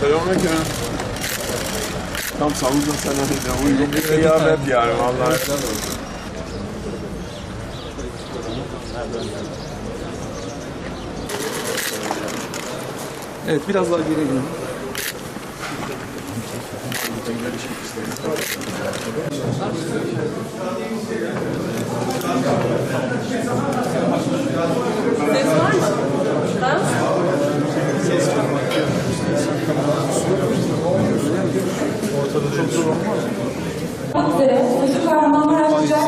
Selamünaleyküm. Tam sallıca senaryoda uygun bir kıyamet yani vallahi. Evet biraz daha geri gidelim. Ses var mı?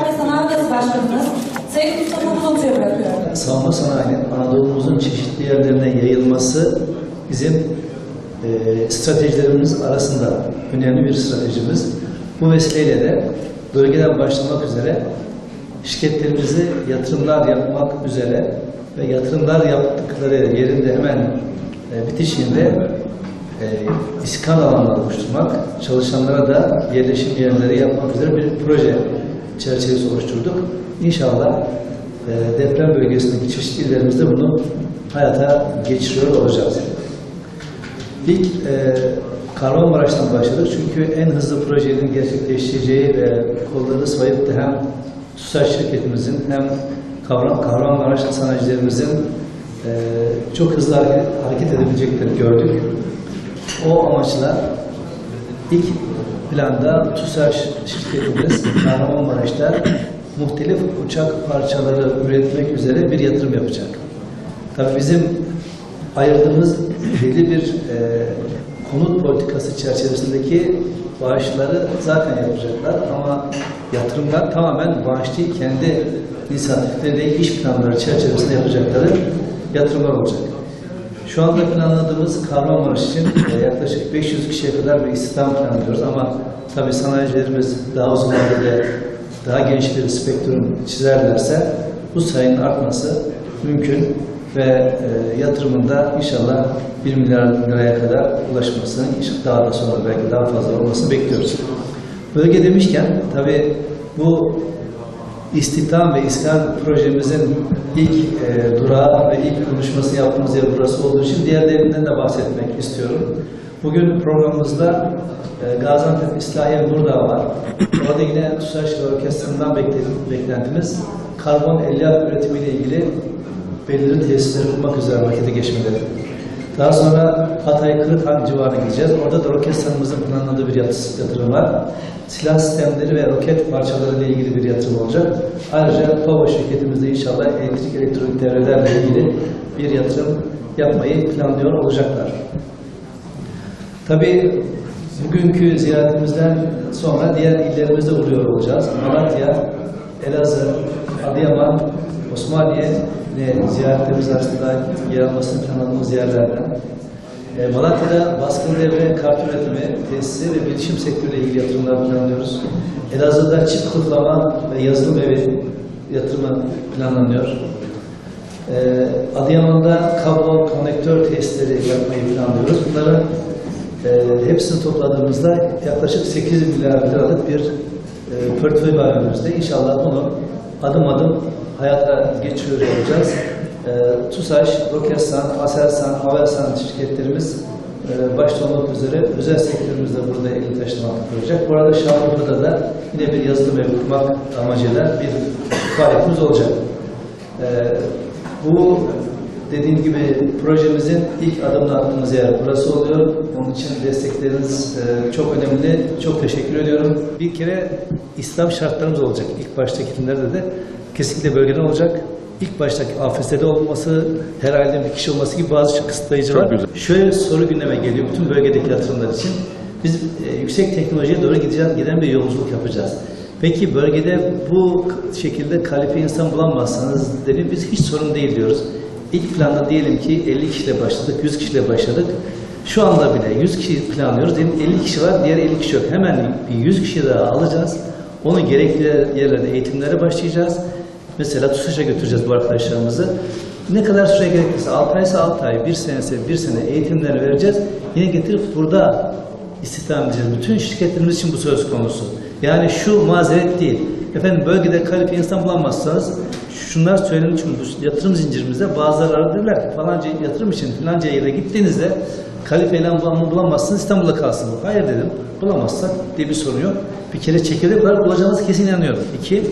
Ve Sanayi Odası Başkanımız Sayın Mustafa Bulutlu'ya bırakıyorum. savunma sanayinin Anadolu'muzun çeşitli yerlerine yayılması bizim e, stratejilerimiz arasında önemli bir stratejimiz. Bu vesileyle de bölgeden başlamak üzere şirketlerimizi yatırımlar yapmak üzere ve yatırımlar yaptıkları yerinde hemen e, bitişinde e, iskan alanları oluşturmak, çalışanlara da yerleşim yerleri yapmak üzere bir proje çerçevesi oluşturduk. İnşallah e, deprem bölgesindeki çeşitli illerimizde bunu hayata geçiriyor olacağız. İlk e, Kahramanmaraş'tan başladık çünkü en hızlı projenin gerçekleşeceği ve kolları sayıp da hem TUSAŞ şirketimizin hem Kahraman, Kahramanmaraş sanayicilerimizin e, çok hızlı hareket, hareket edebileceklerini gördük. O amaçla ilk planda TUSAŞ şirketimiz Kahramanmaraş'ta muhtelif uçak parçaları üretmek üzere bir yatırım yapacak. Tabii bizim ayırdığımız belli bir e, konut politikası çerçevesindeki bağışları zaten yapacaklar. Ama yatırımlar tamamen bağış değil, kendi inisiyatifleri, iş planları çerçevesinde yapacakları yatırımlar olacak. Şu anda planladığımız Kahramanmaraş için e, yaklaşık 500 kişiye kadar bir istihdam planlıyoruz. Ama tabii sanayicilerimiz daha uzun vadede daha geniş bir spektrum çizerlerse bu sayının artması mümkün ve e, yatırımında inşallah 1 milyar liraya kadar ulaşmasını, daha da sonra belki daha fazla olmasını bekliyoruz. Bölge demişken tabii bu İstihdam ve İskan projemizin ilk e, durağı ve ilk konuşmasını yaptığımız yer burası olduğu için diğerlerinden de bahsetmek istiyorum. Bugün programımızda e, Gaziantep İslahiye Nurdağ var. Orada yine TUSAŞ ve orkestrasından bekle- beklentimiz karbon elyaf üretimiyle ilgili belirli tesisleri kurmak üzere harekete geçmeleri. Daha sonra Hatay Kırıkhan civarına gideceğiz. Orada da orkestramızın planladığı bir yatı- yatırım var. Silah sistemleri ve roket parçaları ile ilgili bir yatırım olacak. Ayrıca PAVO şirketimizde inşallah elektrik elektronik devrelerle ilgili bir yatırım yapmayı planlıyor olacaklar. Tabii bugünkü ziyaretimizden sonra diğer illerimize uğruyor olacağız. Malatya, Elazığ, Adıyaman, Osmaniye ve ziyaretlerimiz arasında yer almasını planladığımız yerlerden. E, Malatya'da baskın devre kart üretimi tesisi ve bilişim sektörüyle ilgili yatırımlar planlıyoruz. Elazığ'da çift kılıflama ve yazılım evi yatırımı planlanıyor. Ee, Adıyaman'da kablo konnektör testleri yapmayı planlıyoruz. Bunların e, hepsini topladığımızda yaklaşık 8 milyar liralık bir e, portföy var önümüzde. İnşallah bunu adım adım hayata geçiriyor olacağız. E, TUSAŞ, Roketsan, Aselsan, Havelsan şirketlerimiz e, başta olmak üzere özel sektörümüz de burada elini taşıma koyacak. Bu arada Şanlıurfa'da da yine bir yazılım evi kurmak amacıyla bir faaliyetimiz olacak. Ee, bu dediğim gibi projemizin ilk adımını attığımız yer burası oluyor. Onun için destekleriniz e, çok önemli. Çok teşekkür ediyorum. Bir kere İslam şartlarımız olacak. İlk baştaki filmlerde de kesinlikle bölgeden olacak. İlk baştaki AFS'de olması, her aileden bir kişi olması gibi bazı kısıtlayıcı var. Şöyle soru gündeme geliyor bütün bölgedeki yatırımlar için. Biz e, yüksek teknolojiye doğru gideceğiz, giden bir yolculuk yapacağız. Peki bölgede bu şekilde kalifiye insan bulamazsanız dedi biz hiç sorun değil diyoruz. İlk planda diyelim ki 50 kişiyle başladık, 100 kişiyle başladık. Şu anda bile 100 kişi planlıyoruz. Diyelim 50 kişi var, diğer 50 kişi yok. Hemen bir 100 kişi daha alacağız. Onu gerekli yerlerde eğitimlere başlayacağız. Mesela TUSAŞ'a götüreceğiz bu arkadaşlarımızı. Ne kadar süre gerekirse 6 aysa 6 ay, 1 senese 1 sene eğitimleri vereceğiz. Yine getirip burada istihdam edeceğiz. Bütün şirketlerimiz için bu söz konusu. Yani şu mazeret değil. Efendim bölgede kalifiye insan bulamazsanız şunlar söylenmiş çünkü bu yatırım zincirimizde bazıları aradılar ki falanca yatırım için filanca yere gittiğinizde kalifiye eleman bulamazsınız İstanbul'da kalsın. Hayır dedim. Bulamazsak diye bir sorun yok. Bir kere çekirdek olarak bulacağınızı kesin inanıyorum. İki,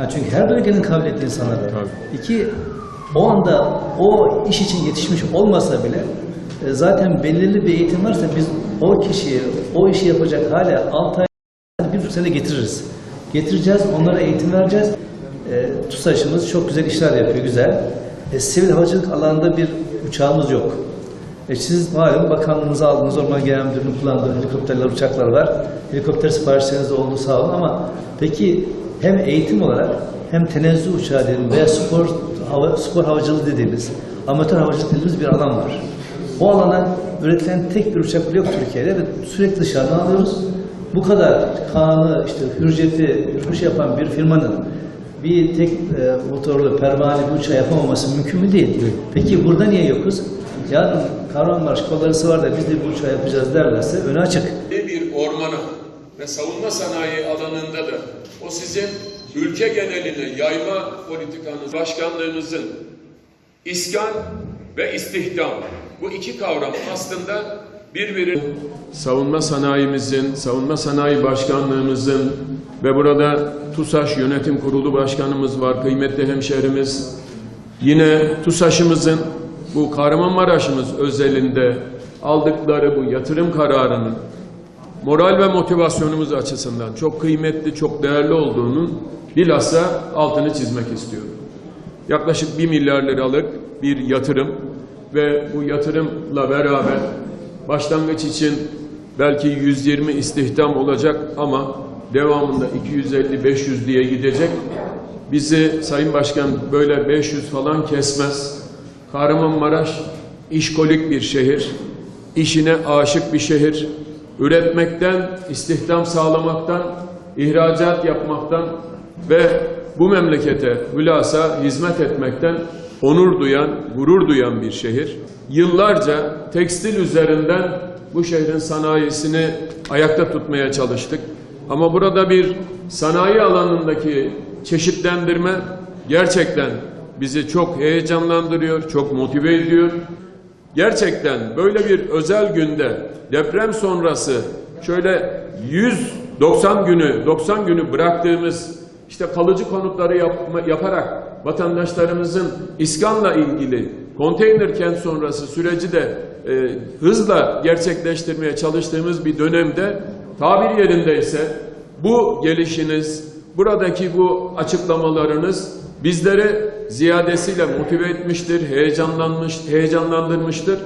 ha çünkü her bölgenin kabiliyetli insanları var. İki, o anda o iş için yetişmiş olmasa bile e, zaten belirli bir eğitim varsa biz o kişiyi, o işi yapacak hale 6 ay, bir sene getiririz. Getireceğiz, onlara eğitim vereceğiz. E, TUSAŞ'ımız çok güzel işler yapıyor, güzel. E, sivil havacılık alanında bir uçağımız yok. E, siz malum bakanlığınıza aldığınız Orman Genel Müdürlüğü'nün kullandığı helikopterler, uçaklar var. Helikopter siparişleriniz oldu sağ olun ama peki hem eğitim olarak hem tenezzül uçağı diyelim veya spor, hava, spor havacılığı dediğimiz amatör havacılık dediğimiz bir alan var. O alana üretilen tek bir uçak bile yok Türkiye'de ve sürekli dışarıdan alıyoruz. Bu kadar kanı, işte hürriyeti, hürmüş yapan bir firmanın bir tek e, motorlu, pervane bir uçağı yapamaması mümkün mü değil? Peki burada niye yokuz? Yarın Kahramanmaraş kollarısı var da biz de bu uçağı yapacağız derlerse önü açık. bir ormana ve savunma sanayi alanında da o sizin ülke geneline yayma politikanız, başkanlığınızın iskan ve istihdam bu iki kavram aslında birbirinin savunma sanayimizin, savunma sanayi başkanlığımızın ve burada TUSAŞ Yönetim Kurulu Başkanımız var, kıymetli hemşehrimiz. Yine TUSAŞ'ımızın bu Kahramanmaraş'ımız özelinde aldıkları bu yatırım kararının moral ve motivasyonumuz açısından çok kıymetli, çok değerli olduğunun bilhassa altını çizmek istiyorum. Yaklaşık 1 milyar liralık bir yatırım ve bu yatırımla beraber başlangıç için belki 120 istihdam olacak ama devamında 250-500 diye gidecek. Bizi Sayın Başkan böyle 500 falan kesmez. Kahramanmaraş işkolik bir şehir, işine aşık bir şehir, üretmekten, istihdam sağlamaktan, ihracat yapmaktan ve bu memlekete hülasa hizmet etmekten onur duyan, gurur duyan bir şehir. Yıllarca tekstil üzerinden bu şehrin sanayisini ayakta tutmaya çalıştık. Ama burada bir sanayi alanındaki çeşitlendirme gerçekten bizi çok heyecanlandırıyor, çok motive ediyor. Gerçekten böyle bir özel günde deprem sonrası şöyle 190 günü 90 günü bıraktığımız işte kalıcı konutları yapma, yaparak vatandaşlarımızın iskanla ilgili konteyner kent sonrası süreci de e, hızla gerçekleştirmeye çalıştığımız bir dönemde tabir yerindeyse bu gelişiniz, buradaki bu açıklamalarınız bizleri ziyadesiyle motive etmiştir, heyecanlanmış, heyecanlandırmıştır.